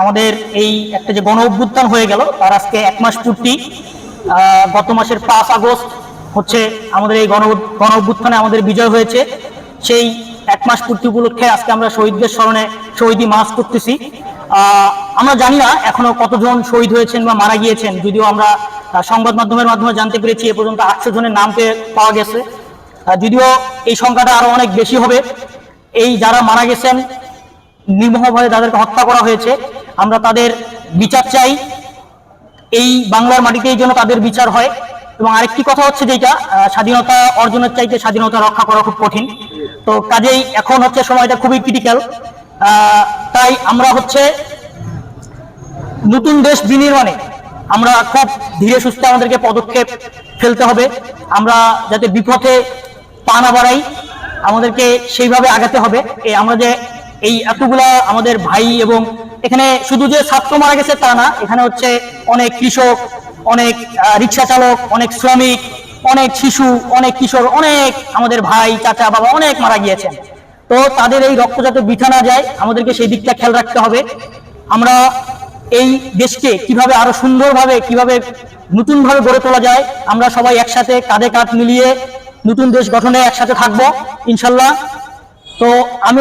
আমাদের এই একটা যে গণ অভ্যুত্থান হয়ে গেল, তার আজকে এক মাস পূর্তি গত মাসের পাঁচ আগস্ট হচ্ছে আমাদের এই গণ গণ অভ্যুত্থানে আমাদের বিজয় হয়েছে। সেই এক মাস পূর্তি উপলক্ষে আজকে আমরা শহীদদের স্মরণে শহীদি মাস করতেছি। আমরা জানি না এখনও কতজন শহীদ হয়েছেন বা মারা গিয়েছেন, যদিও আমরা সংবাদ মাধ্যমের মাধ্যমে জানতে পেরেছি এ পর্যন্ত আটশো জনের নাম পাওয়া গেছে। যদিও এই সংখ্যাটা আরও অনেক বেশি হবে। এই যারা মারা গেছেন নির্মহভাবে তাদেরকে হত্যা করা হয়েছে। আমরা তাদের বিচার চাই। এই বাংলার মাটিতেই যেন তাদের বিচার হয়। এবং আরেকটি কথা হচ্ছে যেটা স্বাধীনতা অর্জনের চাইতে স্বাধীনতা রক্ষা করা খুব কঠিন। তো কাজেই এখন হচ্ছে সময়টা খুবই ক্রিটিক্যাল তাই আমরা হচ্ছে নতুন দেশ বিনির্মাণে আমরা খুব ধীরে সুস্থে আমাদেরকে পদক্ষেপ ফেলতে হবে। আমরা যাতে বিপথে পা না বাড়াই, আমাদেরকে সেইভাবে আগাতে হবে। আমরা যে এই এতগুলা আমাদের ভাই এবং এখানে শুধু যে ছাত্র মারা গেছে তা না, এখানে হচ্ছে অনেক কৃষক, অনেক রিক্সা চালক, অনেক শ্রমিক, অনেক শিশু, অনেক কিশোর, অনেক আমাদের ভাই, চাচা, বাবা অনেক মারা গিয়েছেন। তো তাদের এই রক্ত যাতে বৃথা না যায়, আমাদেরকে সেই দিকটা খেয়াল রাখতে হবে। আমরা এই দেশকে কীভাবে আরও সুন্দরভাবে, কীভাবে নতুন ভাবে গড়ে তোলা যায়, আমরা সবাই একসাথে কাঁধে কাঁধ মিলিয়ে নতুন দেশ গঠনে একসাথে থাকব, ইনশাল্লাহ। তো আমি